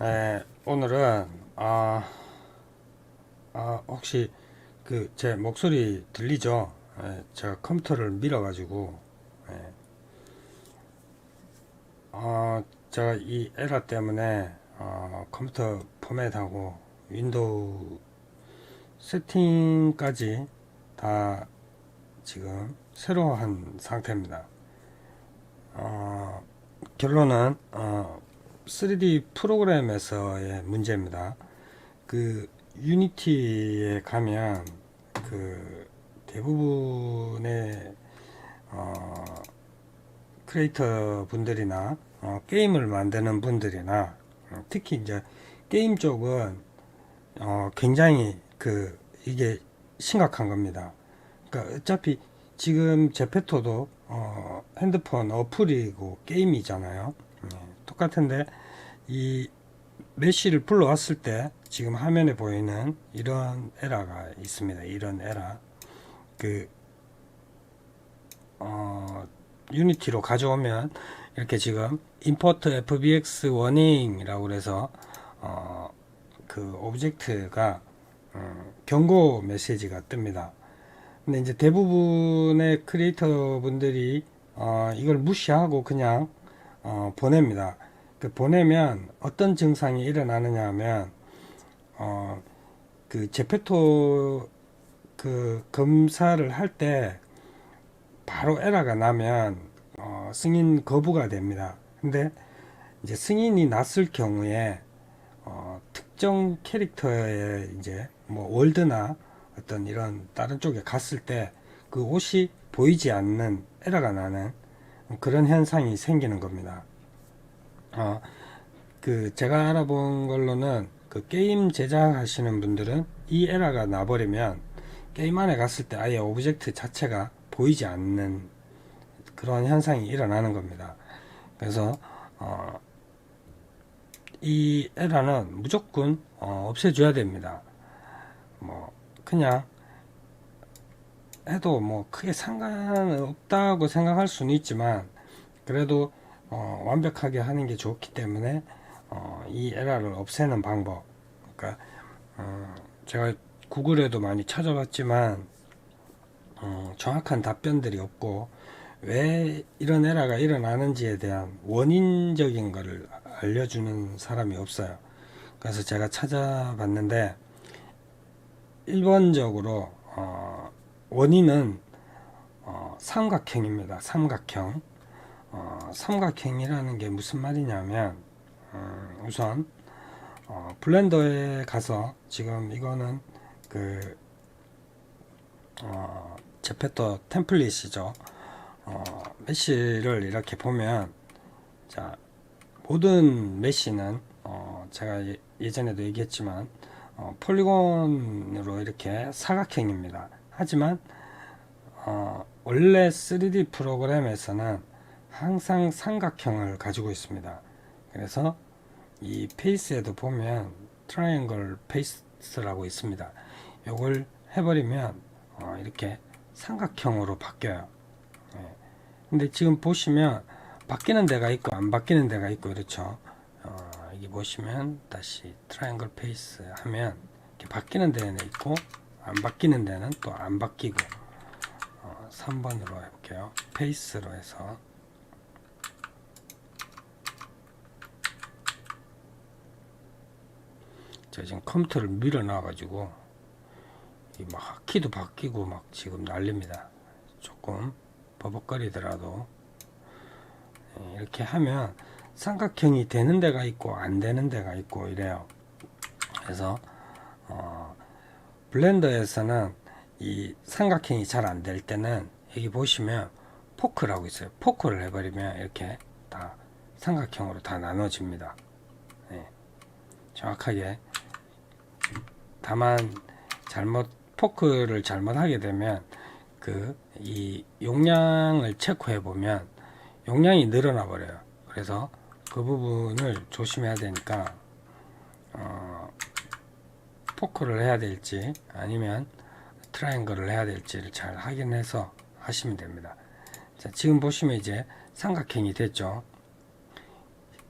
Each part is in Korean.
에, 오늘은 아, 아 혹시 그 제 목소리 들리죠? 에, 제가 컴퓨터를 밀어 가지고 에, 아, 제가 이 에러 때문에 어, 컴퓨터 포맷하고 윈도우 세팅까지 다 지금 새로 한 상태입니다. 어, 결론은 어, 3D 프로그램에서의 문제입니다. 그 유니티에 가면 그 대부분의 어, 크리에이터 분들이나 어, 게임을 만드는 분들이나 어, 특히 이제 게임 쪽은 어, 굉장히 그 이게 심각한 겁니다. 그러니까 어차피 지금 제페토도 어, 핸드폰 어플이고 게임이잖아요. 네, 똑같은데 이 메시를 불러왔을 때 지금 화면에 보이는 이런 에러가 있습니다. 이런 에러. 그 어, 유니티로 가져오면 이렇게 지금 import fbx warning이라고 그래서 어, 그 오브젝트가 음, 경고 메시지가 뜹니다. 근데 이제 대부분의 크리에이터 분들이 어, 이걸 무시하고 그냥 어, 보냅니다. 그 보내면 어떤 증상이 일어나느냐 하면 어, 그 제페토 그 검사를 할 때 바로 에러가 나면 어, 승인 거부가 됩니다. 근데 이제 승인이 났을 경우에 어, 특정 캐릭터의 이제 뭐 월드나 어떤 이런 다른 쪽에 갔을 때 그 옷이 보이지 않는 에러가 나는 그런 현상이 생기는 겁니다. 어, 그 제가 알아본 걸로는 그 게임 제작하시는 분들은 이 에러가 나버리면 게임 안에 갔을 때 아예 오브젝트 자체가 보이지 않는 그런 현상이 일어나는 겁니다. 그래서 어, 이 에러는 무조건 어, 없애줘야 됩니다. 뭐 그냥 해도 뭐 크게 상관은 없다고 생각할 수는 있지만 그래도 어, 완벽하게 하는 게 좋기 때문에 어, 이 에러를 없애는 방법 그러니까 어, 제가 구글에도 많이 찾아봤지만 어, 정확한 답변들이 없고 왜 이런 에러가 일어나는지에 대한 원인적인 것을 알려주는 사람이 없어요. 그래서 제가 찾아봤는데 1번적으로 어, 원인은 어, 삼각형입니다. 삼각형. 어, 삼각형이라는 게 무슨 말이냐면 음, 우선 어, 블렌더에 가서 지금 이거는 그 어, 제페토 템플릿이죠. 어, 메시를 이렇게 보면 자 모든 메시는 어, 제가 예- 예전에도 얘기했지만 어, 폴리곤으로 이렇게 사각형입니다. 하지만 어, 원래 3D 프로그램에서는 항상 삼각형을 가지고 있습니다. 그래서 이 페이스에도 보면 트라이앵글 페이스라고 있습니다. 이걸 해버리면 어, 이렇게 삼각형으로 바뀌어요. 예. 근데 지금 보시면 바뀌는 데가 있고 안 바뀌는 데가 있고 이렇죠. 어, 여기 보시면 다시 트라이앵글 페이스 하면 이렇게 바뀌는 데는 있고 안 바뀌는 데는 또 안 바뀌고 어, 3번으로 해볼게요. 페이스로 해서 제가 지금 컴퓨터를 밀어놔 가지고 이막 키도 바뀌고 막 지금 난립니다. 조금 버벅거리더라도 예, 이렇게 하면 삼각형이 되는 데가 있고 안 되는 데가 있고 이래요. 그래서 어, 블렌더에서는 이 삼각형이 잘 안 될 때는 여기 보시면 포크라고 있어요. 포크를 해버리면 이렇게 다 삼각형으로 다 나눠집니다. 예, 정확하게 다만 잘못 포크를 잘못하게 되면 그 이 용량을 체크해 보면 용량이 늘어나 버려요. 그래서 그 부분을 조심해야 되니까 어, 포크를 해야 될지 아니면 트라이앵글을 해야 될지를 잘 확인해서 하시면 됩니다. 자, 지금 보시면 이제 삼각형이 됐죠.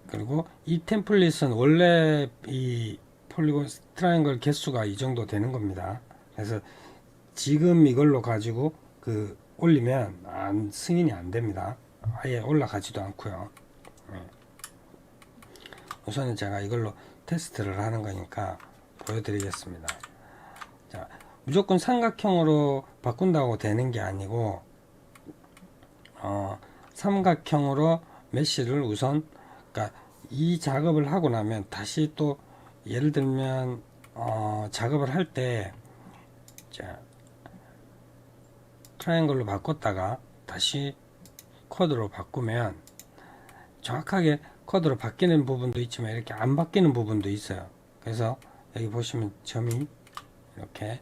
그리고 이 템플릿은 원래 이 폴리곤 트라이앵글 개수가 이 정도 되는 겁니다. 그래서 지금 이걸로 가지고 그 올리면 안, 승인이 안 됩니다. 아예 올라가지도 않고요. 예. 우선은 제가 이걸로 테스트를 하는 거니까 보여드리겠습니다. 자, 무조건 삼각형으로 바꾼다고 되는 게 아니고 어, 삼각형으로 메쉬를 우선 그러니까 이 작업을 하고 나면 다시 또 예를 들면 어, 작업을 할때 자, 트라이앵글로 바꿨다가 다시 코드로 바꾸면 정확하게 코드로 바뀌는 부분도 있지만 이렇게 안 바뀌는 부분도 있어요. 그래서 여기 보시면 점이 이렇게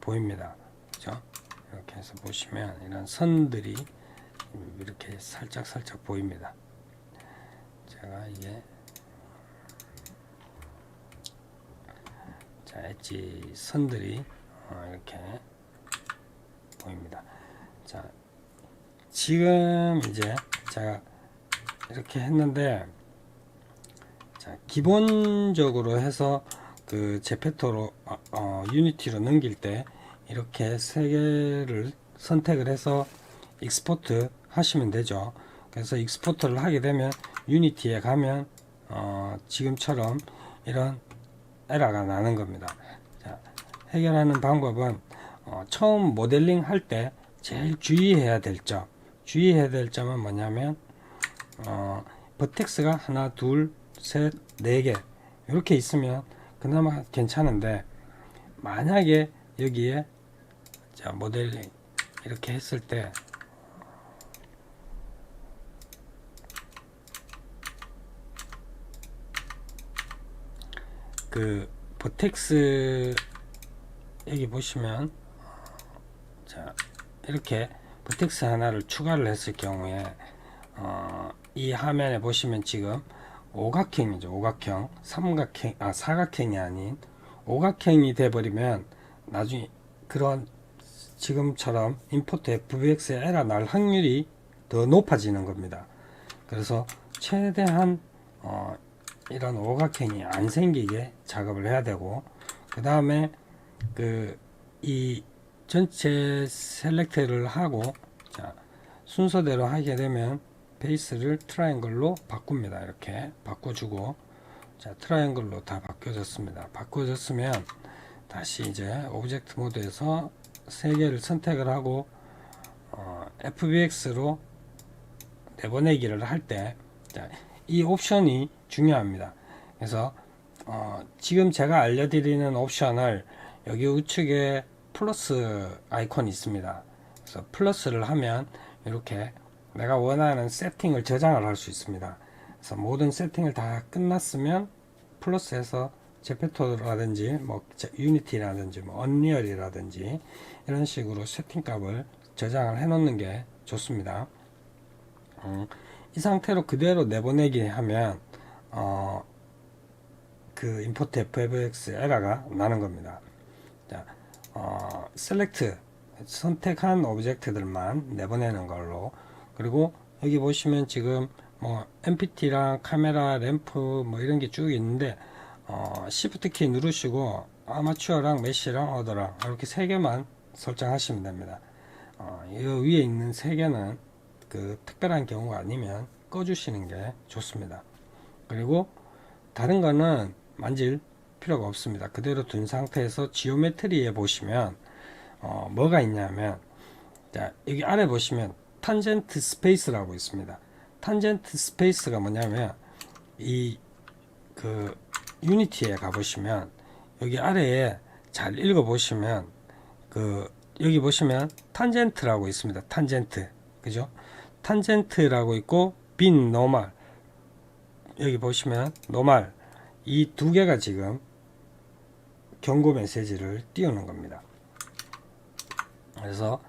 보입니다. 그죠? 이렇게 해서 보시면 이런 선들이 이렇게 살짝 살짝 보입니다. 제가 이게 자 엣지 선들이 어, 이렇게 보입니다. 자 지금 이제 제가 이렇게 했는데 자 기본적으로 해서 그 제페토로 어, 어, 유니티로 넘길 때 이렇게 세 개를 선택을 해서 익스포트 하시면 되죠. 그래서 익스포트를 하게 되면 유니티에 가면 어, 지금처럼 이런 에러가 나는 겁니다. 자, 해결하는 방법은 어, 처음 모델링 할 때 제일 주의해야 될 점, 주의해야 될 점은 뭐냐면 어, 버텍스가 하나, 둘, 셋, 네 개 이렇게 있으면 그나마 괜찮은데 만약에 여기에 자 모델링 이렇게 했을 때 그 버텍스 여기 보시면 자 이렇게 버텍스 하나를 추가를 했을 경우에 어, 이 화면에 보시면 지금 오각형이죠 오각형. 삼각형 아 사각형이 아닌 오각형이 돼 버리면 나중에 그런 지금처럼 임포트 FBX에 에러 날 확률이 더 높아지는 겁니다. 그래서 최대한 어, 이런 오각형이 안 생기게 작업을 해야 되고 그 다음에 그 이 전체 셀렉트를 하고 자 순서대로 하게 되면 베이스를 트라이앵글로 바꿉니다. 이렇게 바꿔주고 자 트라이앵글로 다 바뀌어졌습니다. 바꿔졌으면 다시 이제 오브젝트 모드에서 세 개를 선택을 하고 어, FBX로 내보내기를 할 때 이 옵션이 중요합니다. 그래서 어, 지금 제가 알려드리는 옵션을 여기 우측에 플러스 아이콘이 있습니다. 그래서 플러스를 하면 이렇게 내가 원하는 세팅을 저장을 할 수 있습니다. 그래서 모든 세팅을 다 끝났으면 플러스해서 제페토라든지 뭐 유니티라든지 뭐 언리얼이라든지 이런 식으로 세팅 값을 저장을 해 놓는 게 좋습니다. 음, 이 상태로 그대로 내보내기 하면 어, 그 임포트 fx 에러가 나는 겁니다. 자, 어, 셀렉트 선택한 오브젝트들만 내보내는 걸로 그리고 여기 보시면 지금 뭐 MPT랑 카메라 램프 뭐 이런 게 쭉 있는데 어, Shift 키 누르시고 아마추어랑 메시랑 어더랑 이렇게 세 개만 설정하시면 됩니다. 어, 이 위에 있는 세 개는 그 특별한 경우가 아니면 꺼주시는 게 좋습니다. 그리고 다른 거는 만질 필요가 없습니다. 그대로 둔 상태에서 지오메트리에 보시면 어, 뭐가 있냐면 자, 여기 아래 보시면 탄젠트 스페이스라고 있습니다. 탄젠트 스페이스가 뭐냐면 이 그 유니티에 가보시면 여기 아래에 잘 읽어 보시면 그 여기 보시면 탄젠트라고 있습니다. 탄젠트 그죠? 탄젠트라고 있고 빈 노말 여기 보시면 노말 이 두 개가 지금 경고 메시지를 띄우는 겁니다. 그래서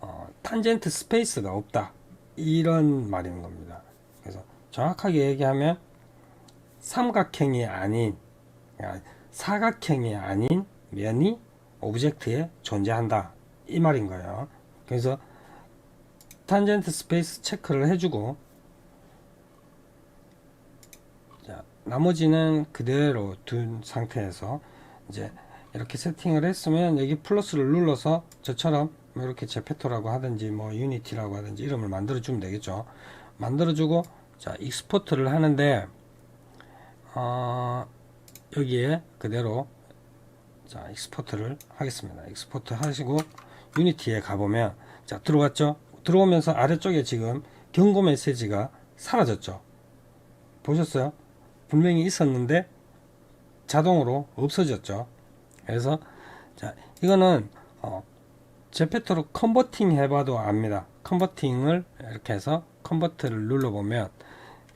어, 탄젠트 스페이스가 없다 이런 말인 겁니다. 그래서 정확하게 얘기하면 삼각형이 아닌 사각형이 아닌 면이 오브젝트에 존재한다 이 말인 거예요. 그래서 탄젠트 스페이스 체크를 해주고 나머지는 그대로 둔 상태에서 이제 이렇게 세팅을 했으면 여기 플러스를 눌러서 저처럼 뭐 이렇게 제페토라고 하든지 뭐 유니티라고 하든지 이름을 만들어 주면 되겠죠. 만들어 주고 자 익스포트를 하는데 어, 여기에 그대로 자 익스포트를 하겠습니다. 익스포트 하시고 유니티에 가보면 자 들어왔죠. 들어오면서 아래쪽에 지금 경고 메시지가 사라졌죠. 보셨어요? 분명히 있었는데 자동으로 없어졌죠. 그래서 자 이거는 어, 제페토로 컨버팅 해봐도 압니다. 컨버팅을 이렇게 해서 컨버트를 눌러보면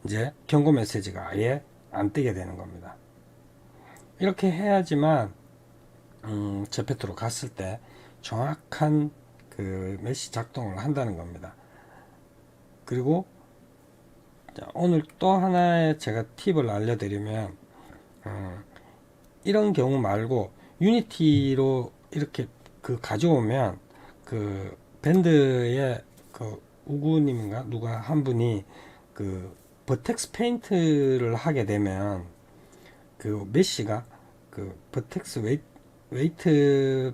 이제 경고 메시지가 아예 안 뜨게 되는 겁니다. 이렇게 해야지만 음, 제페토로 갔을 때 정확한 그 메시 작동을 한다는 겁니다. 그리고 자, 오늘 또 하나의 제가 팁을 알려드리면 음, 이런 경우 말고 유니티로 이렇게 그 가져오면 그 밴드의 그 우구님인가 누가 한 분이 그 버텍스 페인트를 하게 되면 그 메시가 그 버텍스 웨이, 웨이트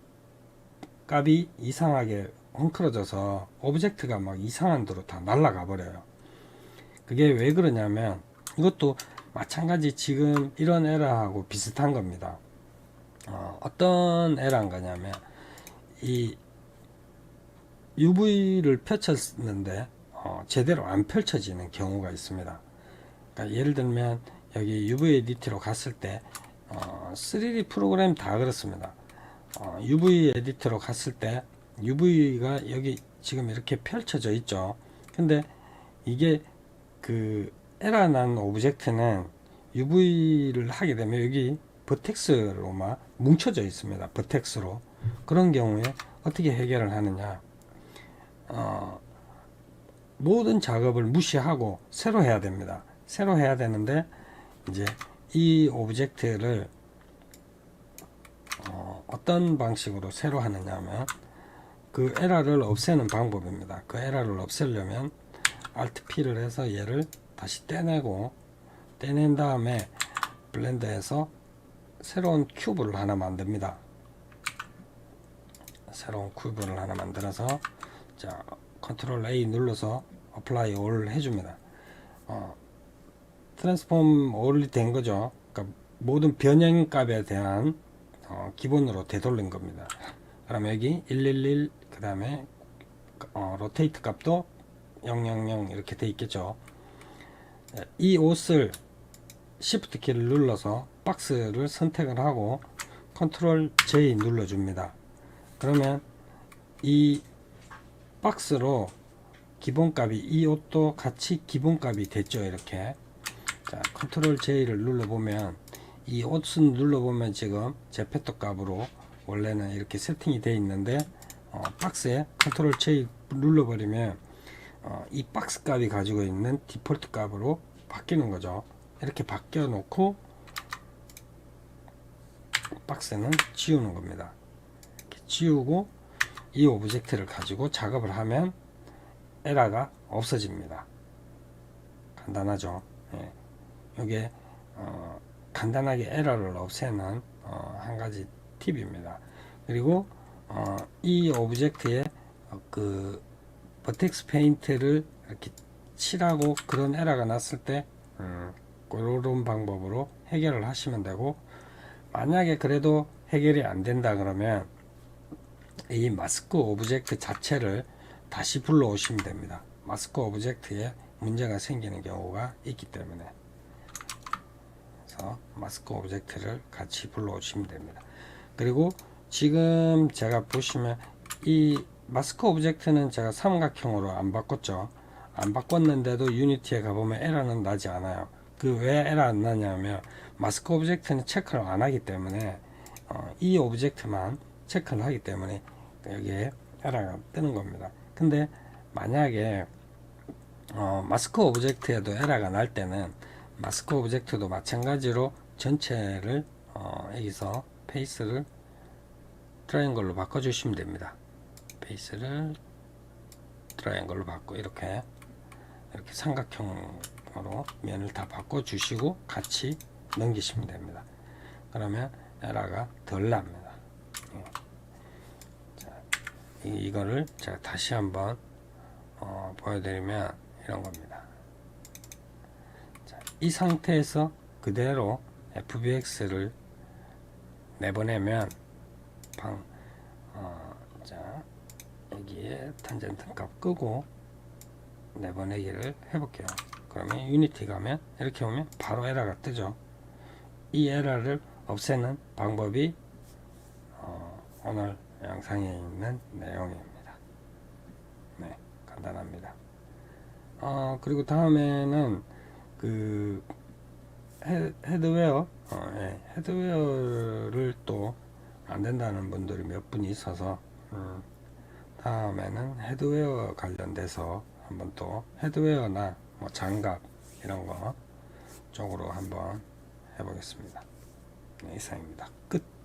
값이 이상하게 헝클어져서 오브젝트가 막 이상한 데로 다 날아가 버려요. 그게 왜 그러냐면 이것도 마찬가지 지금 이런 에러하고 비슷한 겁니다. 어, 어떤 에러인가냐면 이 UV를 펼쳤는데 어, 제대로 안 펼쳐지는 경우가 있습니다. 그러니까 예를 들면 여기 UV 에디트로 갔을 때 어, 3D 프로그램 다 그렇습니다. 어, UV 에디트로 갔을 때 UV가 여기 지금 이렇게 펼쳐져 있죠. 근데 이게 그 에러 난 오브젝트는 UV를 하게 되면 여기 버텍스로만 뭉쳐져 있습니다. 버텍스로. 그런 경우에 어떻게 해결을 하느냐. 어, 모든 작업을 무시하고 새로 해야 됩니다. 새로 해야 되는데 이제 이 오브젝트를 어, 어떤 방식으로 새로 하느냐 하면 그 에러를 없애는 방법입니다. 그 에러를 없애려면 Alt P를 해서 얘를 다시 떼내고 떼낸 다음에 블렌더에서 새로운 큐브를 하나 만듭니다. 새로운 큐브를 하나 만들어서 자 컨트롤 A 눌러서 어플라이 올 해줍니다. 어, 트랜스폼 올이 된 거죠. 그러니까 모든 변형 값에 대한 어, 기본으로 되돌린 겁니다. 그럼 여기 111 그 다음에 어, 로테이트 값도 000 이렇게 돼 있겠죠. 이 옷을 Shift 키를 눌러서 박스를 선택을 하고 컨트롤 J 눌러줍니다. 그러면 이 박스로 기본값이 이 옷도 같이 기본값이 됐죠 이렇게 자 컨트롤 J를 눌러보면 이 옷은 눌러보면 지금 제페토 값으로 원래는 이렇게 세팅이 되어 있는데 어, 박스에 컨트롤 J 눌러버리면 어, 이 박스 값이 가지고 있는 디폴트 값으로 바뀌는 거죠 이렇게 바뀌어 놓고 박스는 지우는 겁니다 이렇게 지우고 이 오브젝트를 가지고 작업을 하면 에러가 없어집니다. 간단하죠. 예. 이게 어, 간단하게 에러를 없애는 어, 한 가지 팁입니다. 그리고 어, 이 오브젝트에 어, 그 버텍스 페인트를 이렇게 칠하고 그런 에러가 났을 때 음, 그런 방법으로 해결을 하시면 되고 만약에 그래도 해결이 안 된다 그러면 이 마스크 오브젝트 자체를 다시 불러오시면 됩니다. 마스크 오브젝트에 문제가 생기는 경우가 있기 때문에 그래서 마스크 오브젝트를 같이 불러오시면 됩니다. 그리고 지금 제가 보시면 이 마스크 오브젝트는 제가 삼각형으로 안 바꿨죠. 안 바꿨는데도 유니티에 가보면 에러는 나지 않아요. 그 왜 에러 안 나냐면 마스크 오브젝트는 체크를 안 하기 때문에 어, 이 오브젝트만 체크를 하기 때문에 여기에 에러가 뜨는 겁니다. 근데 만약에 어, 마스크 오브젝트에도 에러가 날 때는 마스크 오브젝트도 마찬가지로 전체를 어, 여기서 페이스를 트라이앵글로 바꿔주시면 됩니다. 페이스를 트라이앵글로 바꿔 이렇게 이렇게 삼각형 으로 면을 다 바꿔 주시고 같이 넘기시면 됩니다. 그러면 에러가 덜 납니다. 예. 자, 이, 이거를 제가 다시 한번 어, 보여드리면 이런 겁니다. 자, 이 상태에서 그대로 FBX를 내보내면 방, 어, 자, 여기에 탄젠트 값 끄고 내보내기를 해볼게요. 그러면 유니티 가면 이렇게 오면 바로 에러가 뜨죠. 이 에러를 없애는 방법이 어, 오늘 영상에 있는 내용입니다. 네, 간단합니다. 어, 그리고 다음에는 그 헤, 헤드웨어, 어, 예, 헤드웨어를 또 안 된다는 분들이 몇분 있어서 음, 다음에는 헤드웨어 관련돼서 한번 또 헤드웨어나 뭐 장갑 이런 거 쪽으로 한번 해보겠습니다. 네, 이상입니다. 끝.